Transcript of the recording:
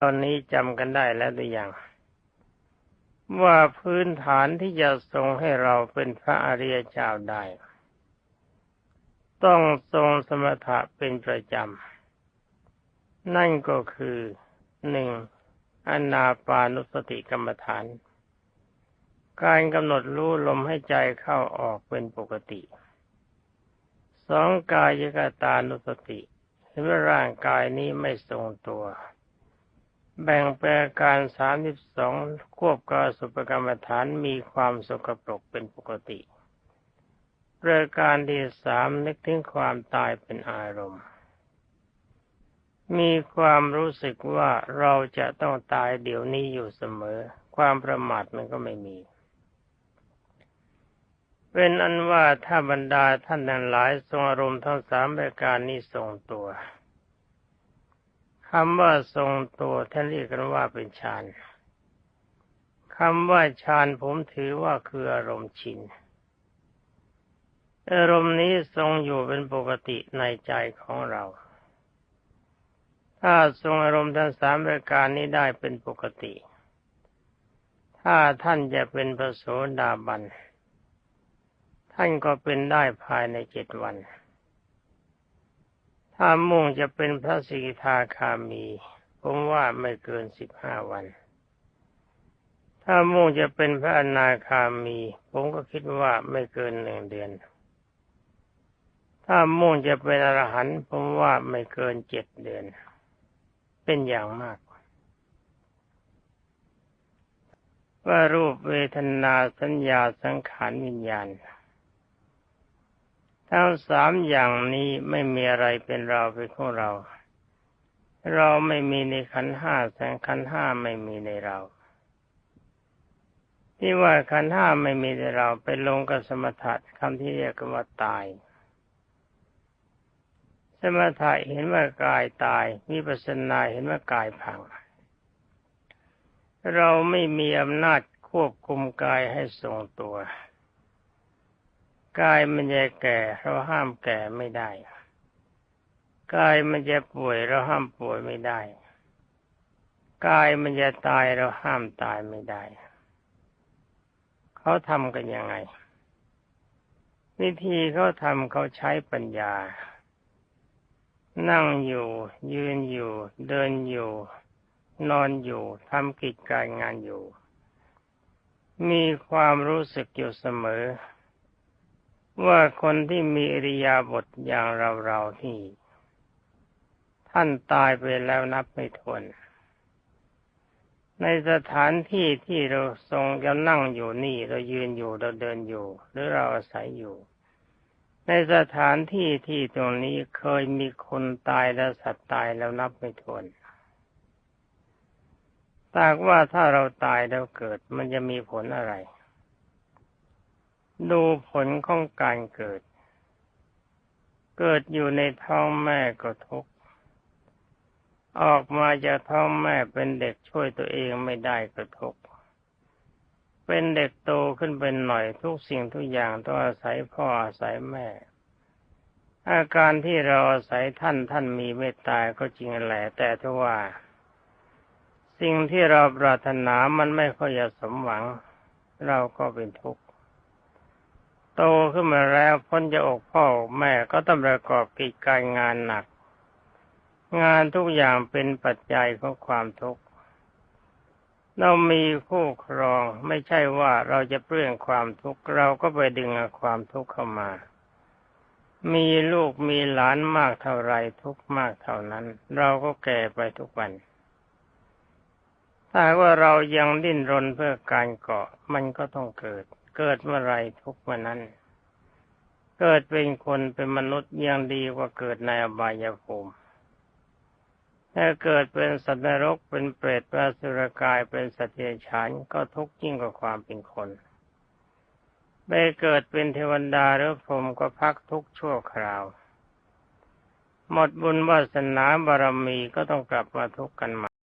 ตอนนี้จำกันได้แล้วหรือยังว่าพื้นฐานที่จะทรงให้เราเป็นพระอริยเจ้าได้ ต้องทรงสมถะเป็นประจำ นั่นก็คือหนึ่งอนาปานุสติกรรมฐาน การกำหนดรู้ลมให้ใจเข้าออกเป็นปกติสองกายกตานุสติเห็นว่าร่างกายนี้ไม่ทรงตัว แบ่งแปลการสามสิบสองควบกาสุปกรรมฐานมีความสกปรกเป็นปกติประการที่สามนึกถึงความตายเป็นอารมณ์ มีความรู้สึกว่าเราจะต้องตายเดี๋ยวนี้อยู่เสมอ ความประมาทมันก็ไม่มี เป็นอันว่าถ้าบรรดาท่านทั้งหลายทรงอารมณ์ทั้งสามประการนี้ทรงตัว คำว่าทรงตัวท่านเรียกกันว่าเป็นฌานคำว่าฌานผมถือว่าคืออารมณ์ชิน อารมณ์นี้ทรงอยู่เป็นปกติในใจของเรา ถ้าทรงอารมณ์ทั้งสามประการนี้ได้เป็นปกติ ถ้าท่านจะเป็นพระโสดาบัน ท่านก็เป็นได้ภายในเจ็ดวัน ถ้ามุ่งจะเป็นพระสิกขาคามี ผมว่าไม่เกินสิบห้าวัน ถ้ามุ่งจะเป็นพระอนาคามี ผมก็คิดว่าไม่เกินหนึ่งเดือน ถ้ามุ่งจะเป็นอรหันต์ผมว่าไม่เกินเจ็ดเดือน เป็นอย่างมาก ว่ารูปเวทนาสัญญาสังขารวิญญาณ ทั้งสามอย่างนี้ไม่มีอะไรเป็นเราเป็นของเรา เราไม่มีในขันห้าแสงขันห้าไม่มีในเรา ที่ว่าขันห้าไม่มีในเราไปลงกับสมถะคำที่เรียกว่าตาย สมถะเห็นว่ากายตายมีปัสนาเห็นว่ากายพัง เราไม่มีอำนาจควบคุมกายให้ทรงตัว กายมันจะแก่เราห้ามแก่ไม่ได้ กายมันจะป่วยเราห้ามป่วยไม่ได้ กายมันจะตายเราห้ามตายไม่ได้ เขาทำกันยังไง วิธีเขาทำเขาใช้ปัญญา นั่งอยู่ ยืนอยู่ เดินอยู่ นอนอยู่ทำกิจการงานอยู่ มีความรู้สึกอยู่เสมอ ว่าคนที่มีอริยาบทอย่างเราเราที่ ท่านตายไปแล้วนับไม่ถ้วน ในสถานที่ที่เราทรงจะนั่งอยู่นี่เรายืนอยู่เราเดินอยู่ หรือเราอาศัยอยู่ ในสถานที่ที่ตรงนี้เคยมีคนตายและสัตว์ตายแล้วนับไม่ถ้วนตากว่าถ้าเราตายแล้วเกิดมันจะมีผลอะไร ดูผลของการเกิด เกิดอยู่ในท้องแม่ก็ทุกข์ ออกมาจากท้องแม่เป็นเด็กช่วยตัวเองไม่ได้ก็ทุกข์ เป็นเด็กโตขึ้นเป็นหน่อยทุกสิ่งทุกอย่างต้องอาศัยพ่ออาศัยแม่ อาการที่เราอาศัยท่านท่านมีเมตตาก็จริงแหละแต่ถ้าว่า สิ่งที่เราปรารถนามันไม่ค่อยจะสมหวัง เราก็เป็นทุกข์ โตขึ้นมาแล้วพ้นจะอกพ่อแม่ก็ต้องประกอบกิจการงานหนัก งานทุกอย่างเป็นปัจจัยของความทุกข์เรามีคู่ครองไม่ใช่ว่าเราจะเปลื้องความทุกข์เราก็ไปดึงความทุกข์เข้ามา มีลูกมีหลานมากเท่าไรทุกมากเท่านั้น เราก็แก่ไปทุกวันถ้าว่าเรายังดิ้นรนเพื่อการเกาะมันก็ต้องเกิด เกิดเมื่อไรทุกเมื่อนั้น เกิดเป็นคนเป็นมนุษย์ยังดีกว่าเกิดในอบายภูมิถ้าเกิดเป็นสัตว์นรกเป็นเปรตเป็นสุรกายเป็นสัตว์เดรัจฉานก็ทุกข์ยิ่งกว่าความเป็นคนไปเกิดเป็นเทวดาหรือพรหมก็พักทุกข์ชั่วคราว หมดบุญวาสนาบารมีก็ต้องกลับมาทุกข์กันใหม่